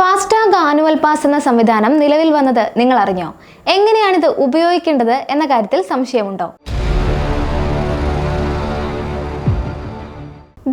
FASTag annual pass എന്ന സംവിധാനം നിലവിൽ വന്നത് നിങ്ങൾ അറിഞ്ഞോ എങ്ങനെയാണിത് ഉപയോഗിക്കേണ്ടത് എന്ന കാര്യത്തിൽ സംശയമുണ്ടോ?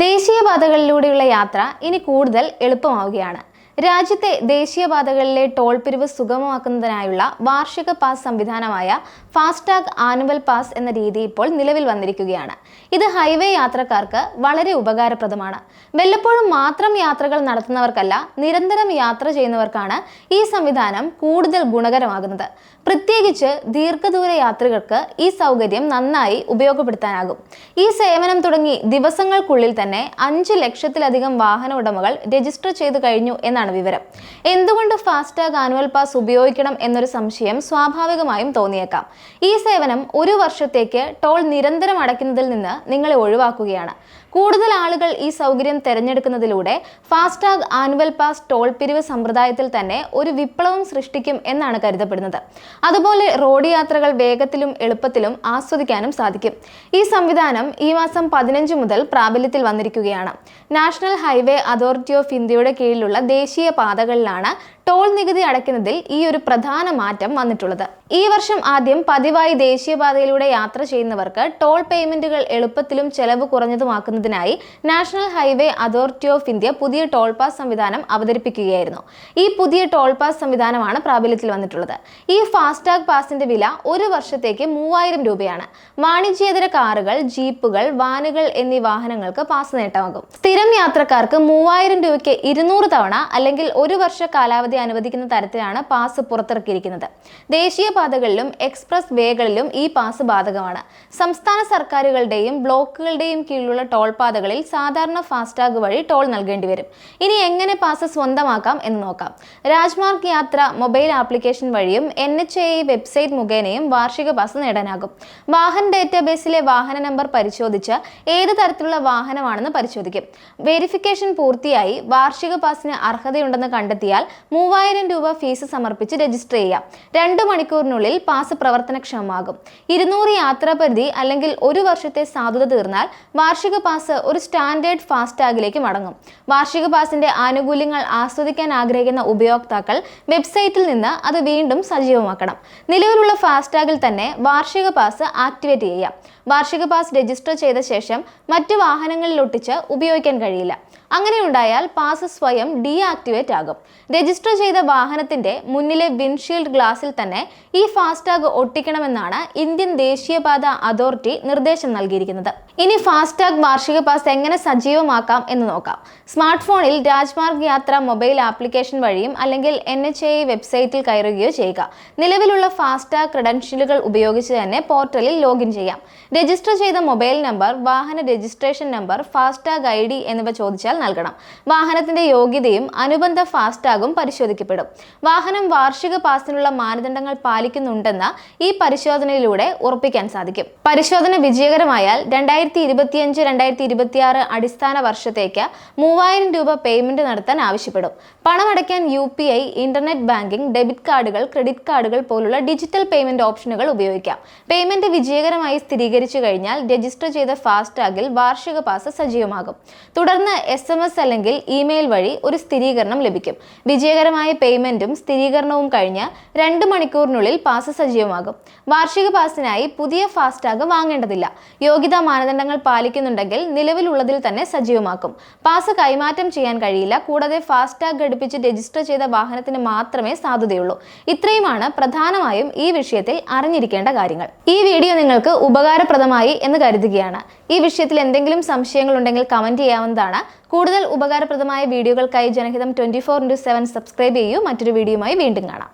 ദേശീയപാതകളിലൂടെയുള്ള യാത്ര ഇനി കൂടുതൽ എളുപ്പമാവുകയാണ്. രാജ്യത്തെ ദേശീയപാതകളിലെ ടോൾ പിരിവ് സുഗമമാക്കുന്നതിനായുള്ള വാർഷിക പാസ് സംവിധാനമായ ഫാസ്ടാഗ് ആനുവൽ പാസ് എന്ന രീതി ഇപ്പോൾ നിലവിൽ വന്നിരിക്കുകയാണ്. ഇത് ഹൈവേ യാത്രക്കാർക്ക് വളരെ ഉപകാരപ്രദമാണ്. വല്ലപ്പോഴും മാത്രം യാത്രകൾ നടത്തുന്നവർക്കല്ല നിരന്തരം യാത്ര ചെയ്യുന്നവർക്കാണ് ഈ സംവിധാനം കൂടുതൽ ഗുണകരമാകുന്നത്. പ്രത്യേകിച്ച് ദീർഘദൂര യാത്രികർക്ക് ഈ സൗകര്യം നന്നായി ഉപയോഗപ്പെടുത്താനാകും. ഈ സേവനം തുടങ്ങി ദിവസങ്ങൾക്കുള്ളിൽ തന്നെ അഞ്ച് ലക്ഷത്തിലധികം വാഹന ഉടമകൾ രജിസ്റ്റർ ചെയ്തു കഴിഞ്ഞു എന്നാണ് വിവരം. എന്തുകൊണ്ട് ഫാസ്ടാഗ് ആനുവൽ പാസ് ഉപയോഗിക്കണം എന്നൊരു സംശയം സ്വാഭാവികമായും തോന്നിയേക്കാം. ഈ സേവനം ഒരു വർഷത്തേക്ക് ടോൾ നിരന്തരം അടയ്ക്കുന്നതിൽ നിന്ന് നിങ്ങളെ ഒഴിവാക്കുകയാണ്. കൂടുതൽ ആളുകൾ ഈ സൗകര്യം തിരഞ്ഞെടുക്കുന്നതിലൂടെ ഫാസ്ടാഗ് ആനുവൽ പാസ് ടോൾ പിരിവ് സമ്പ്രദായത്തിൽ തന്നെ ഒരു വിപ്ലവം സൃഷ്ടിക്കും എന്നാണ് കരുതപ്പെടുന്നത്. അതുപോലെ റോഡ് യാത്രകൾ വേഗത്തിലും എളുപ്പത്തിലും ആസ്വദിക്കാനും സാധിക്കും. ഈ സംവിധാനം ഈ മാസം പതിനഞ്ച് മുതൽ പ്രാബല്യത്തിൽ വന്നിരിക്കുകയാണ്. നാഷണൽ ഹൈവേ അതോറിറ്റി ഓഫ് ഇന്ത്യയുടെ കീഴിലുള്ള ദേശീയ പാതകളിലാണ് ടോൾ നികുതി അടയ്ക്കുന്നതിൽ ഈ ഒരു പ്രധാന മാറ്റം വന്നിട്ടുള്ളത്. ഈ വർഷം ആദ്യം പതിവായി ദേശീയപാതയിലൂടെ യാത്ര ചെയ്യുന്നവർക്ക് ടോൾ പേയ്മെന്റുകൾ എളുപ്പത്തിലും ചെലവ് കുറഞ്ഞതുമാക്കുന്നതിനായി national highway authority of India പുതിയ ടോൾ പാസ് സംവിധാനം അവതരിപ്പിക്കുകയായിരുന്നു. ഈ പുതിയ ടോൾ പാസ് സംവിധാനമാണ് പ്രാബല്യത്തിൽ വന്നിട്ടുള്ളത്. ഈ ഫാസ്ടാഗ് പാസിന്റെ വില ഒരു വർഷത്തേക്ക് മൂവായിരം രൂപയാണ്. വാണിജ്യേതര കാറുകൾ ജീപ്പുകൾ വാനുകൾ എന്നീ വാഹനങ്ങൾക്ക് പാസ് നേട്ടമാകും. സ്ഥിരം യാത്രക്കാർക്ക് മൂവായിരം രൂപയ്ക്ക് ഇരുന്നൂറ് തവണ അല്ലെങ്കിൽ ഒരു വർഷ കാലാവധി അനുവദിക്കുന്ന തരത്തിലാണ് പാസ് പുറത്തിറക്കിയിരിക്കുന്നത്. ദേശീയ പാതകളിലും എക്സ്പ്രസ് വേകളിലും ഈ പാസ് ബാധകമാണ്. സംസ്ഥാന സർക്കാരുകളുടെയും ബ്ലോക്കുകളുടെയും കീഴിലുള്ള ടോൾ പാതകളിൽ സാധാരണ ഫാസ്ടാഗ് വഴി ടോൾ നൽകേണ്ടി വരും. ഇനി എങ്ങനെ പാസ് സ്വന്തമാക്കാം എന്ന് നോക്കാം. രാജ്മാർഗ് യാത്ര മൊബൈൽ ആപ്ലിക്കേഷൻ വഴിയും എൻ എച്ച് എ വെബ്സൈറ്റ് മുഖേനയും വാർഷിക പാസ് നേടാനാകും. വാഹന ഡേറ്റാബേസിലെ വാഹന നമ്പർ പരിശോധിച്ച് ഏത് തരത്തിലുള്ള വാഹനമാണെന്ന് പരിശോധിക്കും. വെരിഫിക്കേഷൻ പൂർത്തിയായി വാർഷിക പാസിന് അർഹതയുണ്ടെന്ന് കണ്ടെത്തിയാൽ മൂവായിരം രൂപ ഫീസ് സമർപ്പിച്ച് രജിസ്റ്റർ ചെയ്യാം. രണ്ട് മണിക്കൂറിനുള്ളിൽ പാസ് പ്രവർത്തനക്ഷമമാകും. ഇരുന്നൂറ് യാത്രാപരിധി അല്ലെങ്കിൽ ഒരു വർഷത്തെ സാധുത തീർന്നാൽ വാർഷിക പാസ് ഒരു സ്റ്റാൻഡേർഡ് ഫാസ്ടാഗിലേക്ക് മടങ്ങും. വാർഷിക പാസിന്റെ ആനുകൂല്യങ്ങൾ ആസ്വദിക്കാൻ ആഗ്രഹിക്കുന്ന ഉപയോക്താക്കൾ വെബ്സൈറ്റിൽ നിന്ന് അത് വീണ്ടും സജീവമാക്കണം. നിലവിലുള്ള ഫാസ്ടാഗിൽ തന്നെ വാർഷിക പാസ് ആക്ടിവേറ്റ് ചെയ്യാം. വാർഷിക പാസ് രജിസ്റ്റർ ചെയ്ത ശേഷം മറ്റ് വാഹനങ്ങളിൽ ഒട്ടിച്ച് ഉപയോഗിക്കാൻ കഴിയില്ല. അങ്ങനെ ഉണ്ടായാൽ പാസ് സ്വയം ഡീആക്ടിവേറ്റ് ആകും. രജിസ്റ്റർ ചെയ്ത വാഹനത്തിന്റെ മുന്നിലെ വിൻഷീൽഡ് ഗ്ലാസിൽ തന്നെ ഈ ഫാസ്ടാഗ് ഒട്ടിക്കണമെന്നാണ് ഇന്ത്യൻ ദേശീയപാത അതോറിറ്റി നിർദ്ദേശം നൽകിയിരിക്കുന്നത്. ഇനി ഫാസ്ടാഗ് വാർഷിക പാസ് എങ്ങനെ സജീവമാക്കാം എന്ന് നോക്കാം. സ്മാർട്ട് ഫോണിൽ രാജ്മാർഗ് യാത്ര മൊബൈൽ ആപ്ലിക്കേഷൻ വഴിയും അല്ലെങ്കിൽ എൻ എച്ച് എ വെബ്സൈറ്റിൽ കയറുകയോ ചെയ്യുക. നിലവിലുള്ള ഫാസ്ടാഗ് ക്രെഡൻഷ്യലുകൾ ഉപയോഗിച്ച് തന്നെ പോർട്ടലിൽ ലോഗിൻ ചെയ്യാം. രജിസ്റ്റർ ചെയ്ത മൊബൈൽ നമ്പർ വാഹന registration number FASTag I D എന്നിവ ചോദിച്ചാൽ നൽകണം. വാഹനത്തിന്റെ യോഗ്യതയും അനുബന്ധ ഫാസ്ടാഗും പരിശോധിക്കപ്പെടും. വാഹനം വാർഷിക പാസിനുള്ള മാനദണ്ഡങ്ങൾ പാലിക്കുന്നുണ്ടെന്ന് ഈ പരിശോധനയിലൂടെ ഉറപ്പിക്കാൻ സാധിക്കും. പരിശോധന വിജയകരമായാൽ രണ്ടായിരത്തി ഇരുപത്തിയഞ്ച് രണ്ടായിരത്തി ഇരുപത്തിയാറ് അടിസ്ഥാന വർഷത്തേക്ക് മൂവായിരം രൂപ പേയ്മെന്റ് നടത്താൻ ആവശ്യപ്പെടും. പണമടയ്ക്കാൻ U P I internet banking debit കാർഡുകൾ ക്രെഡിറ്റ് കാർഡുകൾ പോലുള്ള ഡിജിറ്റൽ പേയ്മെന്റ് ഓപ്ഷനുകൾ ഉപയോഗിക്കാം. പേയ്മെന്റ് വിജയകരമായി സ്ഥിരീകരിച്ചു കഴിഞ്ഞാൽ രജിസ്റ്റർ ചെയ്ത ഫാസ്ടാഗിൽ വാർഷിക പാസ് സജീവമാകും. തുടർന്ന് എസ് അല്ലെങ്കിൽ ഇമെയിൽ വഴി ഒരു സ്ഥിരീകരണം ലഭിക്കും. വിജയകരമായ പേയ്മെന്റും സ്ഥിരീകരണവും കഴിഞ്ഞ് രണ്ട് മണിക്കൂറിനുള്ളിൽ പാസ് സജീവമാകും. വാർഷിക പാസിനായി പുതിയ ഫാസ്ടാഗ് വാങ്ങേണ്ടതില്ല. യോഗ്യതാ മാനദണ്ഡങ്ങൾ പാലിക്കുന്നുണ്ടെങ്കിൽ നിലവിലുള്ളതിൽ തന്നെ സജീവമാക്കും. പാസ് കൈമാറ്റം ചെയ്യാൻ കഴിയില്ല. കൂടാതെ ഫാസ്ടാഗ് ഘടിപ്പിച്ച് രജിസ്റ്റർ ചെയ്ത വാഹനത്തിന് മാത്രമേ സാധുതയുള്ളൂ. ഇത്രയുമാണ് പ്രധാനമായും ഈ വിഷയത്തിൽ അറിഞ്ഞിരിക്കേണ്ട കാര്യങ്ങൾ. ഈ വീഡിയോ നിങ്ങൾക്ക് ഉപകാരപ്രദമായി എന്ന് കരുതുകയാണ്. ഈ വിഷയത്തിൽ എന്തെങ്കിലും സംശയങ്ങൾ ഉണ്ടെങ്കിൽ കമന്റ് ചെയ്യാവുന്നതാണ്. കൂടുതൽ ഉപകാരപ്രദമായ വീഡിയോകൾക്കായി Janahitham twenty four into seven subscribe ചെയ്യൂ. മറ്റൊരു വീഡിയോയുമായി വീണ്ടും കാണാം.